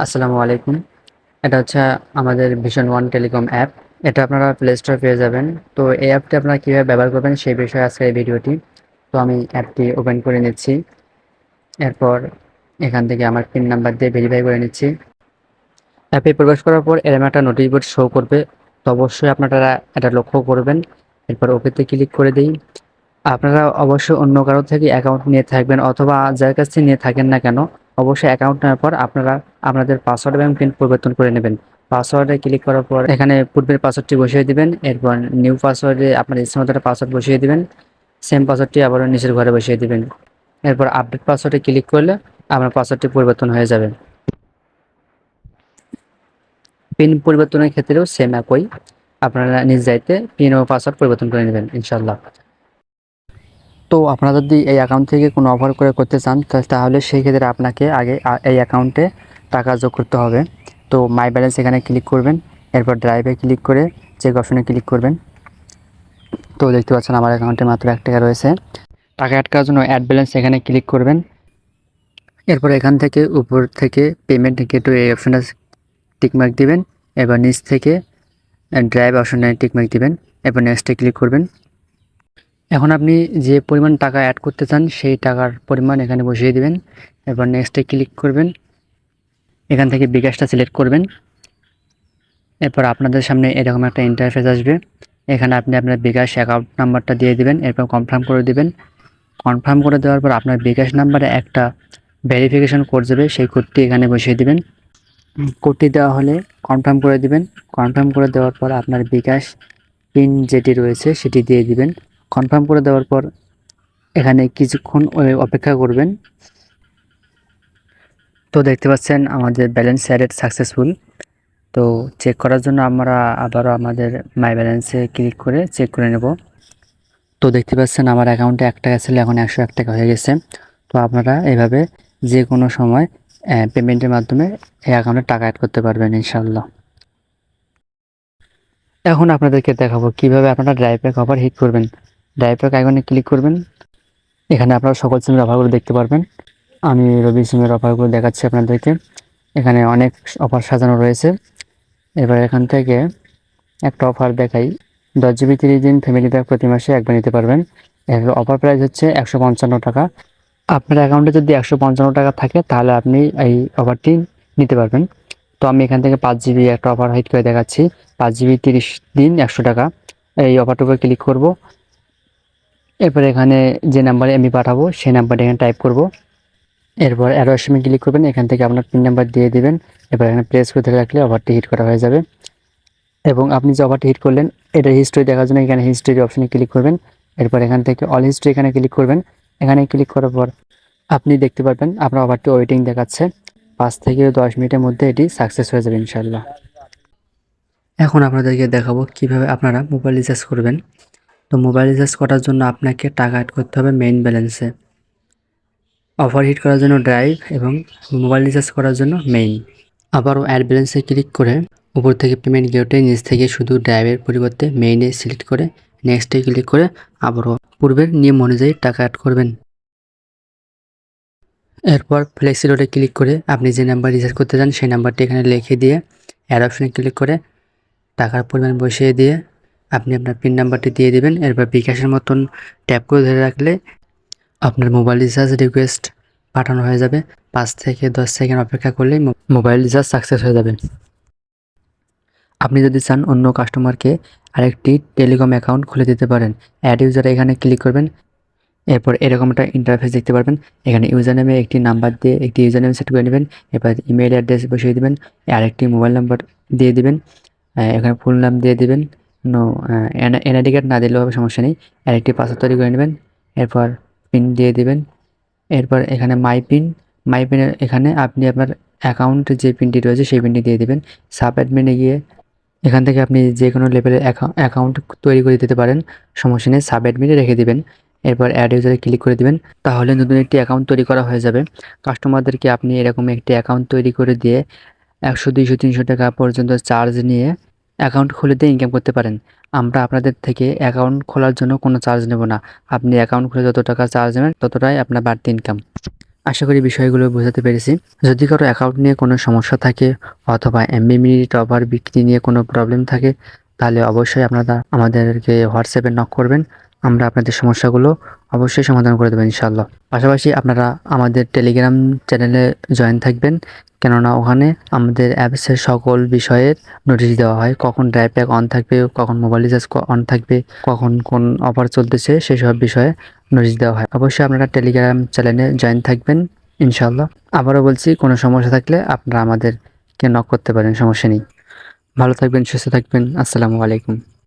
আসসালামু আলাইকুম। এটা হচ্ছে আমাদের ভিশন ওয়ান টেলিকম অ্যাপ। এটা আপনারা প্লে স্টোরে পেয়ে যাবেন। তো এই অ্যাপটি আপনারা কীভাবে ব্যবহার করবেন সেই বিষয়ে আজকে এই ভিডিওটি। তো আমি অ্যাপটি ওপেন করে নিচ্ছি। এরপর এখান থেকে আমার পিন নাম্বার দিয়ে ভেরিফাই করে নিচ্ছি। অ্যাপে প্রবেশ করার পর এরকম একটা নোটিশ বোর্ড শো করবে। তো অবশ্যই আপনারা এটা লক্ষ্য করবেন। এরপর ওকেতে ক্লিক করে দিই। আপনারা অবশ্যই অন্য কারও থেকে অ্যাকাউন্ট নিয়ে থাকবেন অথবা যার কাছ থেকে নিয়ে থাকেন না কেন, অবশ্যই অ্যাকাউন্ট নেওয়ার পর আপনারা আপনাদের পাসওয়ার্ড এবং পিন পরিবর্তন করে নেবেন। পাসওয়ার্ডে ক্লিক করার পর এখানে পূর্বের পাসওয়ার্ডটি বসিয়ে দিবেন, এরপর নিউ পাসওয়ার্ডে আপনার ইচ্ছে মতো পাসওয়ার্ড বসিয়ে দিবেন সেম পাসওয়ার্ডটি আবার নিচের ঘরে বসিয়ে দিবেন। এরপর আপডেট পাসওয়ার্ডে ক্লিক করলে আপনার পাসওয়ার্ডটি পরিবর্তন হয়ে যাবে। পিন পরিবর্তনের ক্ষেত্রেও সেম একই। আপনারা নিজ দায়িত্বে পিন ও পাসওয়ার্ড পরিবর্তন করে নেবেন ইনশাল্লাহ তো আপনারা যদি এই অ্যাকাউন্ট থেকে কোনো অফার করে করতে চান, তাহলে সেই ক্ষেত্রে আপনাকে আগে এই অ্যাকাউন্টে টাকা যোগ করতে হবে। তো মাই ব্যালেন্স এখানে ক্লিক করবেন। এরপর ড্রাইভে ক্লিক করে চেক অপশনে ক্লিক করবেন। তো দেখতে পাচ্ছেন আমার অ্যাকাউন্টে মাত্র এক টাকা রয়েছে। টাকা অ্যাড করার জন্য অ্যাড ব্যালেন্স এখানে ক্লিক করবেন। এরপর এখান থেকে উপর থেকে পেমেন্ট গেটও এই অপশনটা টিকমার্ক দিবেন। এবার নিচ থেকে ড্রাইভ অপশনে টিকমার্ক দিবেন। এরপর নেক্সটে ক্লিক করবেন। এখন আপনি যে পরিমাণ টাকা অ্যাড করতে চান সেই টাকার পরিমাণ এখানে বসিয়ে দিবেন। এরপর নেক্সটে ক্লিক করবেন। এখান থেকে বিকাশটা সিলেক্ট করবেন। এরপর আপনাদের সামনে এরকম একটা ইন্টারফেস আসবে। এখানে আপনি আপনার বিকাশ অ্যাকাউন্ট নাম্বারটা দিয়ে দিবেন, এরপর কনফার্ম করে দিবেন। কনফার্ম করে দেওয়ার পর আপনার বিকাশ নাম্বারে একটা ভেরিফিকেশন কোড যাবে, সেই কোডটি এখানে বসিয়ে দিবেন। কোডটি দেওয়া হলে কনফার্ম করে দিবেন। কনফার্ম করে দেওয়ার পর আপনার বিকাশ পিন যেটি রয়েছে সেটি দিয়ে দিবেন। কনফার্ম করে দেওয়ার পর এখানে কিছুক্ষণ অপেক্ষা করবেন। তো দেখতে পাচ্ছেন আমাদের ব্যালেন্স অ্যাডেড সাকসেসফুল তো চেক করার জন্য আমরা আবারও আমাদের মাই ব্যালেন্সে ক্লিক করে চেক করে নেব। তো দেখতে পাচ্ছেন আমার অ্যাকাউন্টে এক টাকা ছিল, এখন একশো এক টাকা হয়ে গেছে। তো আপনারা এভাবে যে কোনো সময় পেমেন্টের মাধ্যমে এই অ্যাকাউন্টে টাকা অ্যাড করতে পারবেন ইনশাল্লাহ এখন আপনাদেরকে দেখাবো কীভাবে আপনারা ড্রাইভ অফার হিট করবেন। ড্রাইভ প্যাক আইকনে ক্লিক করবেন। এখানে আপনারা সকল সিমের অফারগুলো দেখতে পারবেন। আমি রবি সিমের অফারগুলো দেখাচ্ছি আপনাদেরকে। এখানে অনেক অফার সাজানো রয়েছে। এবার এখান থেকে একটা অফার দেখাই। দশ জিবি তিরিশ দিন ফ্যামিলি প্যাক প্রতি মাসে একবার নিতে পারবেন। এর অফার প্রাইস হচ্ছে একশো পঞ্চান্ন টাকা। আপনার অ্যাকাউন্টে যদি একশো পঞ্চান্ন টাকা থাকে, তাহলে আপনি এই অফারটি নিতে পারবেন। তো আমি এখান থেকে পাঁচ জিবি একটা অফার হাইট করে দেখাচ্ছি। পাঁচ জিবি তিরিশ দিন একশো টাকা। এই অফারটার উপর ক্লিক করব। এরপর এখানে যে নাম্বারে আমি পাঠাবো, সেই নাম্বারটা এখানে টাইপ করব। এরপর অ্যারো অপশনে ক্লিক করবেন, এখান থেকে আপনার পিন নাম্বার দিয়ে দিবেন। এবার এখানে প্রেস করে ধরে রাখলে অফারটি হিট করা হয়ে যাবে। এবং আপনি যে অফারটি হিট করলেন, এটা হিস্ট্রি দেখার জন্য এখানে হিস্ট্রি অপশনে ক্লিক করবেন। এরপর এখান থেকে অল হিস্ট্রি এখানে ক্লিক করবেন। এখানে ক্লিক করার পর আপনি দেখতে পারবেন আপনার ওভারটি ওয়েটিং দেখাচ্ছে। পাঁচ থেকে দশ মিনিটের মধ্যে এটি সাকসেস হয়ে যাবে ইনশাল্লাহ এখন আপনাদেরকে দেখাবো কীভাবে আপনারা মোবাইল রিচার্জ করবেন। তো মোবাইল রিচার্জ করার জন্য আপনাকে টাকা অ্যাড করতে হবে মেইন ব্যালেন্সে অফার হিট করার জন্য ড্রাইভ এবং মোবাইল রিচার্জ করার জন্য মেইন আবারও অ্যাড ব্যালেন্সে ক্লিক করে উপর থেকে পেমেন্ট গেটে নিচ থেকে শুধু ড্রাইভের পরিবর্তে মেইনে সিলেক্ট করে নেক্সটে ক্লিক করে আবারও পূর্বের নিয়ম অনুযায়ী টাকা অ্যাড করবেন। এরপর ফ্লেক্সি রোডে ক্লিক করে আপনি যে নাম্বার রিচার্জ করতে চান সেই নাম্বারটি এখানে লিখে দিয়ে অ্যাড অপশনে ক্লিক করে টাকার পরিমাণ বসিয়ে দিয়ে আপনি আপনার পিন নাম্বারটি দিয়ে দিবেন। এরপর বিকাশের মতন ট্যাপ করে ধরে রাখলে আপনার মোবাইল রিচার্জ রিকোয়েস্ট পাঠানো হয়ে যাবে। পাঁচ থেকে দশ সেকেন্ড অপেক্ষা করলেই মোবাইল রিচার্জ সাকসেস হয়ে যাবে। আপনি যদি চান অন্য কাস্টমারকে আরেকটি টেলিকম অ্যাকাউন্ট খুলে দিতে পারেন। অ্যাড ইউজার এখানে ক্লিক করবেন। এরপর এরকম একটা ইন্টারফেস দেখতে পারবেন। এখানে ইউজার নেমে একটি নাম্বার দিয়ে একটি ইউজার নেম সেট করে নেবেন। এরপর ইমেল অ্যাড্রেস বসিয়ে দিবেন। আরেকটি মোবাইল নাম্বার দিয়ে দিবেন। এখানে ফুল নাম দিয়ে দিবেন। নো এনআইডি কার্ড না দিলেও হবে, সমস্যা নেই। আরেকটি পাসওয়ার্ড তৈরি করে নেবেন। এরপর পিন দিয়ে দিবেন। এরপর এখানে মাই পিন মাই পিনের এখানে আপনি আপনার অ্যাকাউন্টে যে পিনটি রয়েছে সেই পিনটি দিয়ে দিবেন। সাব অ্যাডমিনে গিয়ে এখান থেকে আপনি যে কোনো লেভেলের অ্যাকাউন্ট তৈরি করে দিতে পারেন। সমস্যা নেই সাব অ্যাডমিনে রেখে দিবেন। এরপর অ্যাড ইউজারে ক্লিক করে দিবেন। তাহলে নতুন একটি অ্যাকাউন্ট তৈরি করা হয়ে যাবে। কাস্টমারদেরকে আপনি এরকম একটি অ্যাকাউন্ট তৈরি করে দিয়ে একশো, দুইশো, তিনশো টাকা পর্যন্ত চার্জ নিয়ে অ্যাকাউন্ট খুলে দিয়ে ইনকাম করতে পারেন। আমরা আপনাদের থেকে অ্যাকাউন্ট খোলার জন্য কোনো চার্জ নেব না। আপনি অ্যাকাউন্ট খুলে যত টাকা চার্জ নেবেন, ততটাই আপনার বাড়তি ইনকাম আশা করি বিষয়গুলো বোঝাতে পেরেছি। যদি কারও অ্যাকাউন্ট নিয়ে কোনো সমস্যা থাকে অথবা এমবি মিনিট অফার বিক্রি নিয়ে কোনো প্রবলেম থাকে, তাহলে অবশ্যই আপনারা আমাদেরকে হোয়াটসঅ্যাপে নক করবেন। আমরা আপনাদের সমস্যাগুলো অবশ্যই সমাধান করে দেবেন ইনশাল্লাহ পাশাপাশি আপনারা আমাদের টেলিগ্রাম চ্যানেলে জয়েন থাকবেন। কেননা ওখানে আমাদের অ্যাপসের সকল বিষয়ের নোটিশ দেওয়া হয়। কখন ড্রাইভ প্যাক অন থাকবে, কখন মোবাইল রিচার্জ অন থাকবে, কখন কোন অফার চলতেছে, সেসব বিষয়ে নোটিশ দেওয়া হয়। অবশ্যই আপনারা টেলিগ্রাম চ্যানেলে জয়েন থাকবেন ইনশাল্লাহ আবারও বলছি, কোনো সমস্যা থাকলে আপনারা আমাদেরকে নক করতে পারেন, সমস্যা নেই। ভালো থাকবেন, সুস্থ থাকবেন। আসসালামু আলাইকুম।